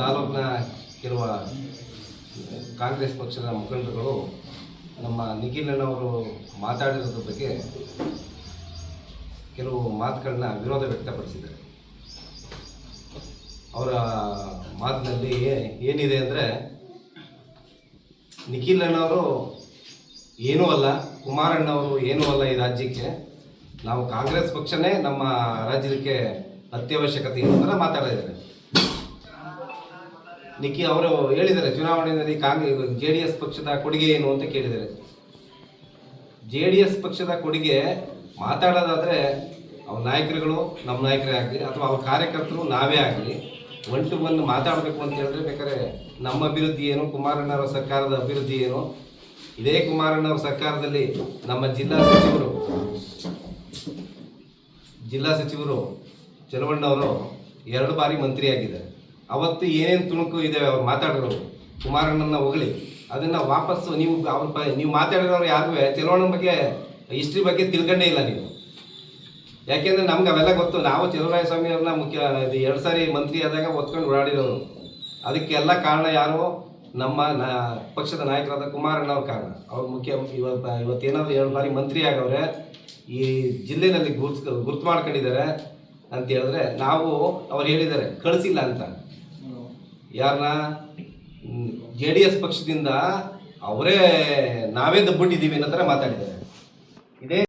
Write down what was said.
ತಾಲೂಕಿನ ಕೆಲವು ಕಾಂಗ್ರೆಸ್ ಪಕ್ಷದ ಮುಖಂಡರುಗಳು ನಮ್ಮ ನಿಖಿಲಣ್ಣವರು ಮಾತಾಡಿರೋದ್ರ ಬಗ್ಗೆ ಕೆಲವು ಮಾತುಗಳನ್ನ ವಿರೋಧ ವ್ಯಕ್ತಪಡಿಸಿದ್ದಾರೆ. ಅವರ ಮಾತಿನಲ್ಲಿ ಏನಿದೆ ಅಂದರೆ, ನಿಖಿಲ್ ಅಣ್ಣವರು ಏನೂ ಅಲ್ಲ ಕುಮಾರಣ್ಣವರು ಏನೂ ಅಲ್ಲ ಈ ರಾಜ್ಯಕ್ಕೆ. ನಾವು ಕಾಂಗ್ರೆಸ್ ಪಕ್ಷನೇ ನಮ್ಮ ರಾಜ್ಯಕ್ಕೆ ಅತ್ಯವಶ್ಯಕತೆ ಥರ ಮಾತಾಡಿದ್ದಾರೆ ನಿಖಿ ಅವರು ಹೇಳಿದ್ದಾರೆ, ಚುನಾವಣೆಯಲ್ಲಿ ಕಾಂಗ್ರೆಸ್ ಜೆ ಡಿ ಎಸ್ ಪಕ್ಷದ ಕೊಡುಗೆ ಏನು ಅಂತ ಕೇಳಿದ್ದಾರೆ. ಜೆ ಡಿ ಎಸ್ ಪಕ್ಷದ ಕೊಡುಗೆ ಮಾತಾಡೋದಾದರೆ ಅವ್ರ ನಾಯಕರುಗಳು ನಮ್ಮ ನಾಯಕರೇ ಆಗಲಿ ಅಥವಾ ಅವ್ರ ಕಾರ್ಯಕರ್ತರು ನಾವೇ ಆಗಲಿ ಒನ್ ಟು ಒನ್ ಮಾತಾಡಬೇಕು ಅಂತ ಹೇಳಿದ್ರೆ ಬೇಕಾದ್ರೆ ನಮ್ಮ ಅಭಿವೃದ್ಧಿ ಏನು ಕುಮಾರಣ್ಣವರ ಸರ್ಕಾರದ ಅಭಿವೃದ್ಧಿ ಏನು? ಇದೇ ಕುಮಾರಣ್ಣವರ ಸರ್ಕಾರದಲ್ಲಿ ನಮ್ಮ ಜಿಲ್ಲಾ ಸಚಿವರು ಜಿಲ್ಲಾ ಸಚಿವರು ಚಲವಣ್ಣವರು ಎರಡು ಬಾರಿ ಮಂತ್ರಿಯಾಗಿದ್ದಾರೆ. ಅವತ್ತು ಏನೇನು ತುಣುಕು ಇದೆ ಅವ್ರು ಮಾತಾಡಿರೋರು ಕುಮಾರಣ್ಣನ ಹೊಗಳಿ, ಅದನ್ನು ವಾಪಸ್ಸು ನೀವು ಅವ್ರ ನೀವು ಮಾತಾಡಿರೋರು ಯಾರಿಗೂ ಚಲವಣ್ಣನ ಬಗ್ಗೆ ಹಿಸ್ಟ್ರಿ ಬಗ್ಗೆ ತಿಳ್ಕೊಂಡೇ ಇಲ್ಲ ನೀವು. ಯಾಕೆಂದ್ರೆ ನಮ್ಗೆ ಅವೆಲ್ಲ ಗೊತ್ತು. ನಾವು ಚಲುವರಾಯ ಸ್ವಾಮಿ ಅವ್ರನ್ನ ಮುಖ್ಯ, ಇದು ಎರಡು ಸಾರಿ ಮಂತ್ರಿ ಆದಾಗ ಒತ್ಕೊಂಡು ಓಡಾಡಿರೋರು. ಅದಕ್ಕೆಲ್ಲ ಕಾರಣ ಯಾರು? ನಮ್ಮ ನ, ಪಕ್ಷದ ನಾಯಕರಾದ ಕುಮಾರಣ್ಣವ್ರ ಕಾರಣ. ಅವ್ರು ಮುಖ್ಯ, ಇವತ್ತು, ಇವತ್ತೇನಾದ್ರು ಎರಡು ಬಾರಿ ಮಂತ್ರಿ ಆಗವ್ರೆ, ಈ ಜಿಲ್ಲೆನಲ್ಲಿ ಗುರ್ತು ಗುರ್ತು ಮಾಡ್ಕೊಂಡಿದ್ದಾರೆ. ಅಂತ ಹೇಳಿದ್ರೆ ನಾವು ಅವ್ರು ಹೇಳಿದ್ದಾರೆ, ಕಳಿಸಿಲ್ಲ ಅಂತ. ಯಾರನ್ನ ಜೆ ಡಿ ಎಸ್ ಪಕ್ಷದಿಂದ ಅವರೇ ನಾವೇ ದಬ್ಬಿಟ್ಟಿದ್ದೀವಿ ಅನ್ನೋ ಥರ ಮಾತಾಡಿದ್ದಾರೆ. ಇದೇ